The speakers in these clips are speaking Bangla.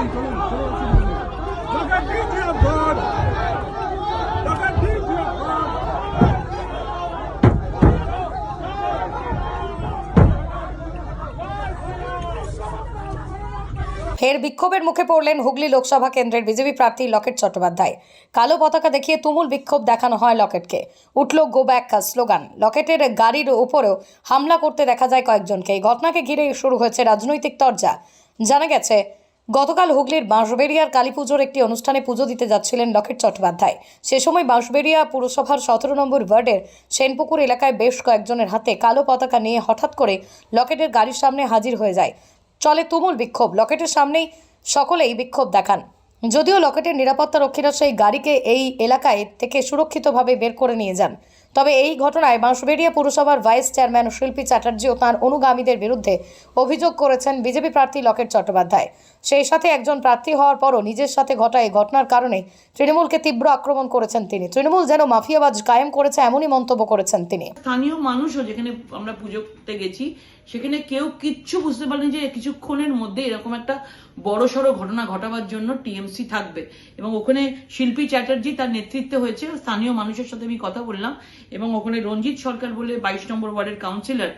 ফের বিক্ষোভের মুখে পড়লেন হুগলি লোকসভা কেন্দ্রের বিজেপি প্রার্থী লকেট চট্টোপাধ্যায়। কালো পতাকা দেখিয়ে তুমুল বিক্ষোভ দেখানো হয় লকেটকে। উঠল গো ব্যাক স্লোগান লকেটের গাড়ির উপরেও হামলা করতে দেখা যায় কয়েকজনকে। এই ঘটনাকে ঘিরে শুরু হয়েছে রাজনৈতিক তরজা। জানা গেছে গতকাল হুগলির বাঁশবেড়িয়ার কালী পুজোর একটি অনুষ্ঠানে পুজো দিতে যাচ্ছিলেন লকেট চট্টোপাধ্যায়। সে সময় বাঁশবেড়িয়া পুরসভার সতেরো নম্বর ওয়ার্ডের সেনপুকুর এলাকায় বেশ কয়েকজনের হাতে কালো পতাকা নিয়ে হঠাৎ করে লকেটের গাড়ির সামনে হাজির হয়ে যায়। চলে তুমুল বিক্ষোভ। লকেটের সামনেই সকলেই বিক্ষোভ দেখান। যদিও লকেটের নিরাপত্তা রক্ষীরা সেই গাড়িকে এই এলাকায় থেকে সুরক্ষিতভাবে বের করে নিয়ে যান। তবে এই ঘটনায় বাঁশবেড়িয়া পুরসভার ভাইস চেয়ারম্যান শিল্পী চ্যাটার্জি ও তাঁর অনুগামীদের বিরুদ্ধে অভিযোগ করেছেন বিজেপি প্রার্থী লকেট চট্টোপাধ্যায়। সেই সাথে একজন প্রার্থী হওয়ার পরও নিজের সাথে ঘটা এই ঘটনার কারণে তৃণমূলকে তীব্র আক্রমণ করেছেন তিনি। তৃণমূল যেন মাফিয়াবাজ কায়েম করেছে, এমনই মন্তব্য করেছেন তিনি। স্থানীয় মানুষও যেখানে আমরা পুজো করতে গেছি, সেখানে কেউ কিচ্ছু বুঝতে পারেনি যে কিছুক্ষণের মধ্যে এরকম একটা বড় সড়ো ঘটনা ঘটাবার জন্য টিএমসি থাকবে। এবং ওখানে শিল্পী চ্যাটার্জি তার নেতৃত্বে হয়েছে, স্থানীয় মানুষের সাথে আমি কথা বললাম, এবং ওখানে রঞ্জিত সরকার বলে বাইশ নম্বর ওয়ার্ডের কাউন্সিলর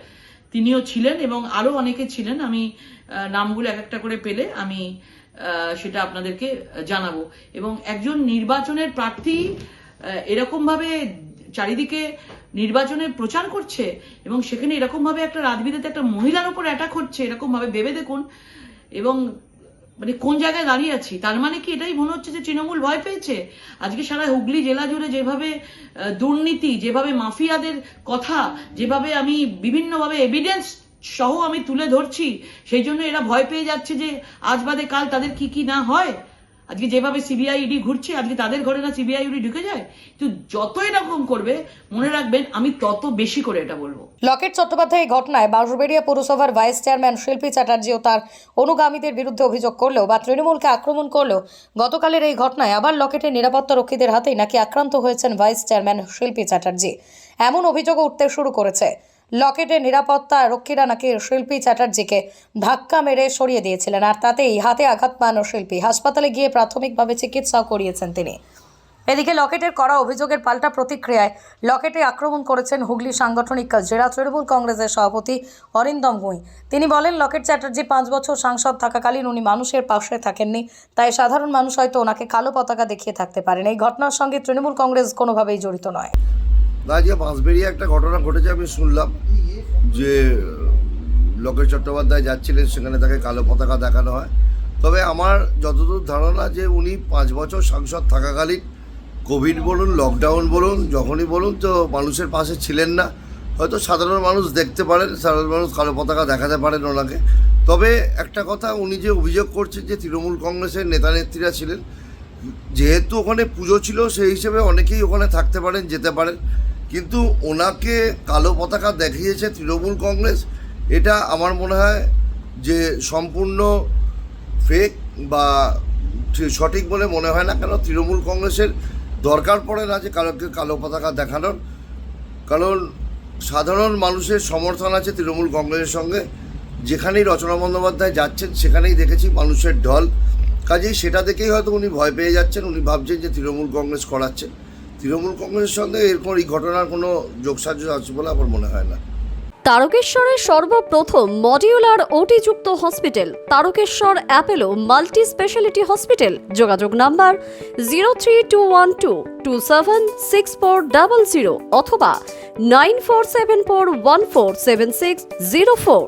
তিনিও ছিলেন এবং আরও অনেকে ছিলেন। আমি নামগুলো এক একটা করে পেলে আমি সেটা আপনাদেরকে জানাব। এবং একজন নির্বাচনের প্রার্থী এরকম ভাবে চারিদিকে নির্বাচনের প্রচার করছে এবং সেখানে এরকম ভাবে একটা রাজবিদেতে একটা মহিলার উপর অ্যাটাক হচ্ছে এরকম ভাবে ভেবে দেখুন। এবং মানে কোন জায়গায় দাঁড়িয়ে আছি? তার মানে কি এটাই মনে হচ্ছে যে তৃণমূল ভয় পেয়েছে? আজকে সারা হুগলি জেলা জুড়ে যেভাবে দুর্নীতি, যেভাবে মাফিয়াদের কথা, যেভাবে আমি বিভিন্নভাবে এভিডেন্স সহ আমি তুলে ধরছি, সেই জন্য এরা ভয় পেয়ে যাচ্ছে যে আজ বাদে কাল তাদের কি কি না হয়? আজকে যেভাবে সিবিআই ইডি ঘুরছে, আজকে তাদের ঘরে না সিবিআই ইডি ঢুকে যায়, কিন্তু যত এরকম করবে, মনে রাখবেন, আমি তত বেশি করে এটা বলব। লকেট চট্টোপাধ্যায় ঘটনায় বাঁশবেড়িয়া পৌরসভার ভাইস চেয়ারম্যান শিল্পী চ্যাটার্জি ও তার অনুগামীদের বিরুদ্ধে অভিযোগ করলেও বা তৃণমূলকে আক্রমণ করলেও গতকালের এই ঘটনায় আবার লকেটের নিরাপত্তা রক্ষীদের হাতেই নাকি আক্রান্ত হয়েছেন ভাইস চেয়ারম্যান শিল্পী চ্যাটার্জি। এমন অভিযোগও উঠতে শুরু করেছে। লকেটের নিরাপত্তা রক্ষীরা নাকি শিল্পী চ্যাটার্জিকে ধাক্কা মেরে সরিয়ে দিয়েছিলেন, আর তাতেই হাতে আঘাত পান শিল্পী। হাসপাতালে গিয়ে প্রাথমিকভাবে চিকিৎসাও করিয়েছেন তিনি। এদিকে লকেটের করা অভিযোগের পাল্টা প্রতিক্রিয়ায় লকেটে আক্রমণ করেছেন হুগলি সাংগঠনিক জেলা তৃণমূল কংগ্রেসের সভাপতি অরিন্দম ভুঁই তিনি বলেন, লকেট চ্যাটার্জি পাঁচ বছর সাংসদ থাকাকালীন উনি মানুষের পাশে থাকেননি, তাই সাধারণ মানুষ হয়তো ওনাকে কালো পতাকা দেখিয়ে থাকতে পারেন। এই ঘটনার সঙ্গে তৃণমূল কংগ্রেস কোনোভাবেই জড়িত নয়। না যে বাঁশবেরিয়া একটা ঘটনা ঘটেছে, আমি শুনলাম যে লোকেশ চট্টোপাধ্যায় যাচ্ছিলেন, সেখানে তাকে কালো পতাকা দেখানো হয়। তবে আমার যতদূর ধারণা যে উনি পাঁচ বছর সাংসদ থাকাকালীন কোভিড বলুন, লকডাউন বলুন, যখনই বলুন, তো মানুষের পাশে ছিলেন না। হয়তো সাধারণ মানুষ দেখতে পারেন, সাধারণ মানুষ কালো পতাকা দেখাতে পারেন ওনাকে। তবে একটা কথা, উনি যে অভিযোগ করছেন যে তৃণমূল কংগ্রেসের নেতা নেত্রীরা ছিলেন, যেহেতু ওখানে পুজো ছিল, সেই হিসেবে অনেকেই ওখানে থাকতে পারেন, যেতে পারেন। কিন্তু ওনাকে কালো পতাকা দেখিয়েছে তৃণমূল কংগ্রেস, এটা আমার মনে হয় যে সম্পূর্ণ ফেক বা সঠিক বলে মনে হয় না, কেন তৃণমূল কংগ্রেসের দরকার পড়ে না যে কালোকে কালো পতাকা দেখানোর। কারণ সাধারণ মানুষের সমর্থন আছে তৃণমূল কংগ্রেসের সঙ্গে। যেখানেই রচনা বন্দ্যোপাধ্যায় যাচ্ছেন, সেখানেই দেখেছি মানুষের ঢল। কাজেই সেটা দেখেই হয়তো উনি ভয় পেয়ে যাচ্ছেন, উনি ভাবছেন যে তৃণমূল কংগ্রেস করাচ্ছে। তৃণমূল কংগ্রেসের সঙ্গে এরপর এই ঘটনার কোনো যোগসাহায্য আছে বলে আমার মনে হয় না। তারকেশ্বরের সর্বপ্রথম modular ওটিযুক্ত hospital, Tarakeswar Apollo multi speciality hospital, যোগাযোগ number zero three two one two two seven six four double zero অথবা nine four seven four one four seven six zero four.